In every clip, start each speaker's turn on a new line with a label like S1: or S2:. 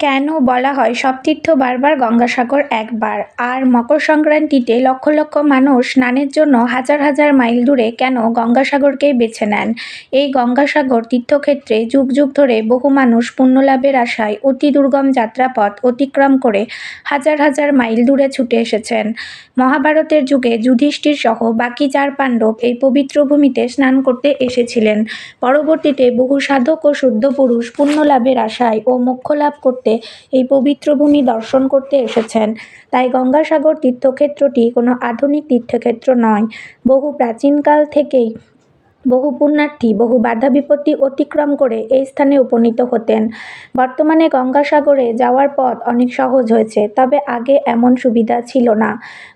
S1: কেন বলা হয় সব তীর্থ বারবার গঙ্গাসাগর একবার? আর মকর সংক্রান্তিতে লক্ষ লক্ষ মানুষ স্নানের জন্য হাজার হাজার মাইল দূরে কেন গঙ্গাসাগরকেই বেছে নেন? এই গঙ্গাসাগর তীর্থক্ষেত্রে যুগ যুগ ধরে বহু মানুষ পুণ্যলাভের আশায় অতি দুর্গম যাত্রাপথ অতিক্রম করে হাজার হাজার মাইল দূরে ছুটে এসেছেন। মহাভারতের যুগে যুধিষ্ঠির সহ বাকি চার পাণ্ডব এই পবিত্র ভূমিতে স্নান করতে এসেছিলেন। পরবর্তীতে বহু সাধক ও শুদ্ধ পুরুষ পুণ্যলাভের আশায় ও মোক্ষ লাভ করতে এই পবিত্র ভূমি দর্শন করতে এসেছেন। তাই গঙ্গাসাগর তীর্থক্ষেত্রটি কোনো আধুনিক তীর্থক্ষেত্র নয়, বহু প্রাচীনকাল থেকেই বহু পুণ্যার্থী, বহু বাধা বিপত্তি অতিক্রম করে এই স্থানে উপনীত হতেন। বর্তমানে গঙ্গাসাগরে যাওয়ার পথ অনেক সহজ হয়েছে, তবে আগে এমন সুবিধা ছিল না।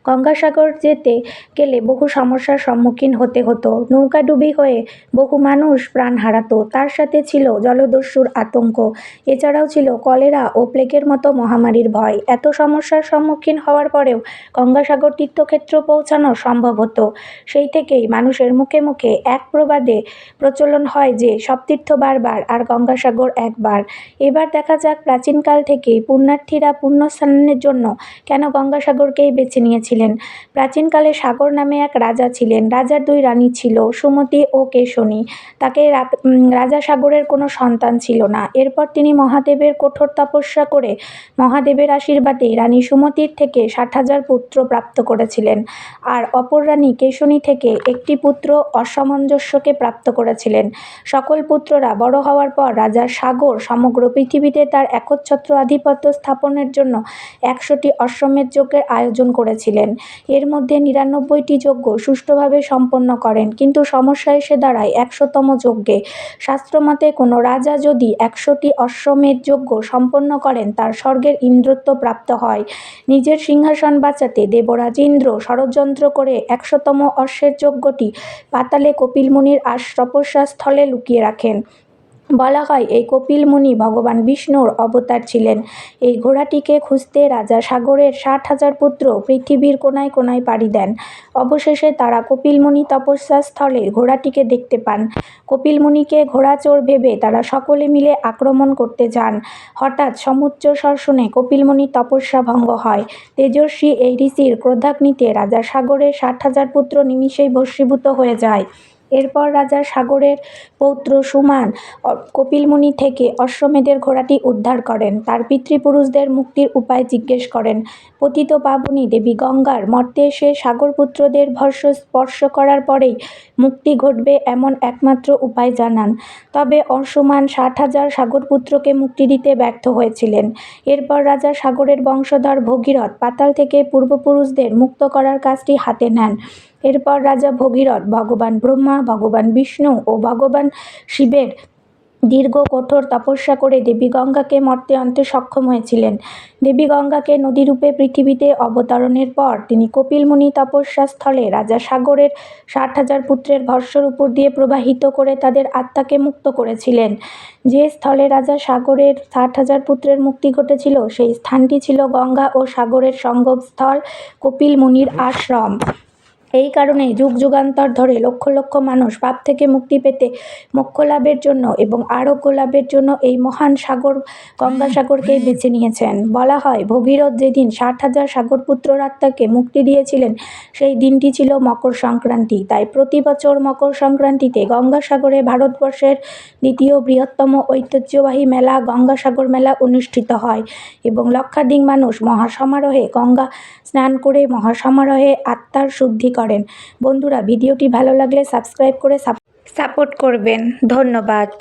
S1: গঙ্গাসাগর যেতে গেলে বহু সমস্যার সম্মুখীন হতে হতো। নৌকাডুবি হয়ে বহু মানুষ প্রাণ হারাতো। তার সাথে ছিল জলদস্যুর আতঙ্ক। এছাড়াও ছিল কলেরা ও প্লেগের মতো মহামারীর ভয়। এত সমস্যার সম্মুখীন হওয়ার পরেও গঙ্গাসাগর তীর্থক্ষেত্র পৌঁছানো সম্ভব হতো। সেই থেকেই মানুষের মুখে মুখে এক প্রবাদে প্রচলন হয় যে সব তীর্থ বারবার আর গঙ্গাসাগর একবার। এবার দেখা যাক প্রাচীনকাল থেকেই পুণ্যার্থীরা পুণ্যস্নানের জন্য কেন গঙ্গাসাগরকেই বেছে নিয়েছিলেন। প্রাচীনকালে সাগর নামে এক রাজা ছিলেন। রাজার দুই রানী ছিল, সুমতি ও কেশনী। তাকে রাজা সাগরের কোনো সন্তান ছিল না। এরপর তিনি মহাদেবের কঠোর তপস্যা করে মহাদেবের আশীর্বাদে রানী সুমতির থেকে ষাট হাজার পুত্র প্রাপ্ত করেছিলেন। আর অপর রানী কেশনী থেকে একটি পুত্র অসামঞ্জস্যকে প্রাপ্ত করেছিলেন। সকল পুত্ররা বড় হওয়ার পর রাজা সাগর সমগ্র পৃথিবীতে তার একচ্ছত্র আধিপত্য স্থাপনের জন্য একশোটি অশ্বমেধ যজ্ঞের আয়োজন করেছিলেন। এর মধ্যে নিরানব্বইটি যজ্ঞ সুষ্ঠুভাবে সম্পন্ন করেন, কিন্তু সমস্যা এসে দাঁড়ায় একশোতম যজ্ঞে। শাস্ত্রমতে কোনো রাজা যদি একশোটি অশ্বমেধ যজ্ঞ সম্পন্ন করেন, তার স্বর্গের ইন্দ্রত্ব প্রাপ্ত হয়। নিজের সিংহাসন বাঁচাতে দেবরাজ ইন্দ্র ষড়যন্ত্র করে একশোতম অশ্বের যজ্ঞটি পাতালে কপিল মুনির আশ তপস্যা স্থলে লুকিয়ে রাখেন। বলা হয়, এই কপিল মুনি ভগবান বিষ্ণুর অবতার ছিলেন। এই ঘোড়াটিকে খুঁজতে রাজা সাগরের ষাট হাজার পুত্র পৃথিবীর কোনায় কোনায় পাড়ি দেন। অবশেষে তারা কপিল মুনি তপস্যা স্থলে ঘোড়াটিকে দেখতে পান। কপিল মুনিকে ঘোড়াচোর ভেবে তারা সকলে মিলে আক্রমণ করতে যান। হঠাৎ সমুচ্চ শুনে কপিল মুনি তপস্যা ভঙ্গ হয়। তেজস্বী এই ঋষির ক্রোধাগ্নিতে রাজা সাগরের ষাট হাজার পুত্র নিমিষেই ভস্মীভূত হয়ে যায়। এরপর রাজা সাগরের পৌত্র সুমান কপিলমুনি থেকে অশ্বমেধের ঘোড়াটি উদ্ধার করেন। তার পিতৃপুরুষদের মুক্তির উপায় জিজ্ঞেস করেন। পতিত পাবনী দেবী গঙ্গার মর্তে এসে সাগরপুত্রদের ভস্য স্পর্শ করার পরেই মুক্তি ঘটবে এমন একমাত্র উপায় জানান। তবে অসুমান ষাট হাজার সাগরপুত্রকে মুক্তি দিতে ব্যর্থ হয়েছিলেন। এরপর রাজা সাগরের বংশধর ভগীরথ পাতাল থেকে পূর্বপুরুষদের মুক্ত করার কাজটি হাতে নেন। এরপর রাজা ভগীরথ, ভগবান ব্রহ্মা, ভগবান বিষ্ণু ও ভগবান শিবের দীর্ঘ কঠোর তপস্যা করে দেবী গঙ্গাকে মর্তে আনতে সক্ষম হয়েছিলেন। দেবী গঙ্গাকে নদীরূপে পৃথিবীতে অবতরণের পর তিনি কপিলমুনি তপস্যা স্থলে রাজা সাগরের ষাট হাজার পুত্রের ভস্যর উপর দিয়ে প্রবাহিত করে তাদের আত্মাকে মুক্ত করেছিলেন। যে স্থলে রাজা সাগরের ষাট হাজার পুত্রের মুক্তি ঘটেছিল, সেই স্থানটি ছিল গঙ্গা ও সাগরের সঙ্গমস্থল কপিল মুনির আশ্রম। এই কারণে যুগ যুগান্তর ধরে লক্ষ লক্ষ মানুষ পাপ থেকে মুক্তি পেতে মোক্ষ লাভের জন্য এবং আরোগ্য লাভের জন্য এই মহান সাগর গঙ্গাসাগরকেই বেছে নিয়েছেন। বলা হয়, ভগীরথ যেদিন ষাট হাজার সাগরপুত্র আত্মাকে মুক্তি দিয়েছিলেন, সেই দিনটি ছিল মকর সংক্রান্তি। তাই প্রতি বছর মকর সংক্রান্তিতে গঙ্গাসাগরে ভারতবর্ষের দ্বিতীয় বৃহত্তম ঐতিহ্যবাহী মেলা গঙ্গাসাগর মেলা অনুষ্ঠিত হয় এবং লক্ষাধিক মানুষ মহাসমারোহে গঙ্গা স্নান করে মহাসমারোহে আত্মার শুদ্ধি করেন। বন্ধুরা ভিডিওটি ভালো লাগলে সাবস্ক্রাইব করে সাপোর্ট করবেন। ধন্যবাদ।